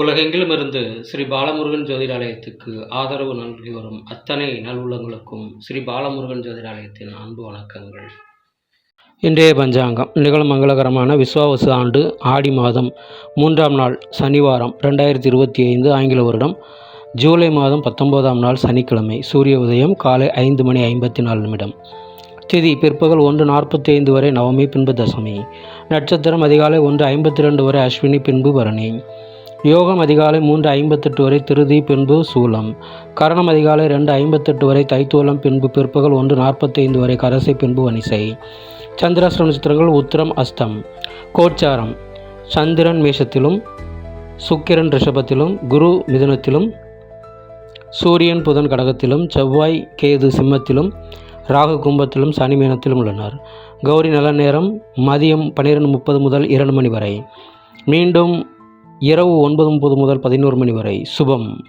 உலகெங்கிலும் இருந்து ஸ்ரீ பாலமுருகன் ஜோதிடாலயத்துக்கு ஆதரவு நல்கி வரும் அத்தனை நல்லுள்ளங்களுக்கும் ஸ்ரீ பாலமுருகன் ஜோதிடாலயத்தின் அன்பு வணக்கங்கள். இன்றைய பஞ்சாங்கம் நிகழும் மங்களகரமான விஸ்வாவசு ஆண்டு ஆடி மாதம் மூன்றாம் நாள் சனிவாரம் ரெண்டாயிரத்தி இருபத்தி ஐந்து ஆங்கில வருடம் ஜூலை மாதம் பத்தொன்பதாம் நாள் சனிக்கிழமை சூரிய உதயம் காலை ஐந்து மணி ஐம்பத்தி நாலு நிமிடம். திதி பிற்பகல் ஒன்று நாற்பத்தி ஐந்து வரை நவமி பின்பு தசமி. நட்சத்திரம் அதிகாலை ஒன்று ஐம்பத்தி ரெண்டு வரை அஸ்வினி பின்பு பரணி. யோகம் அதிகாலை மூன்று ஐம்பத்தெட்டு வரை திருதி பின்பு சூலம். கரணம் அதிகாலை ரெண்டு ஐம்பத்தெட்டு வரை தைத்தூலம் பின்பு பிற்பகல் ஒன்று நாற்பத்தைந்து வரை கரசை பின்பு வனிசை சந்திராஷ்ட நட்சத்திரங்கள் உத்திரம் அஸ்தம். கோச்சாரம். சந்திரன் மேஷத்திலும் சுக்கிரன் ரிஷபத்திலும் குரு மிதுனத்திலும் சூரியன் புதன் கடகத்திலும் செவ்வாய் கேது சிம்மத்திலும் ராகு கும்பத்திலும் சனி மீனத்திலும் உள்ளனர். கௌரி நல்ல நேரம் மதியம் பன்னிரெண்டு முப்பது முதல் இரண்டு மணி வரை. மீண்டும் இரவு ஒன்பது முப்பது முதல் பதினோரு மணி வரை. சுபம்.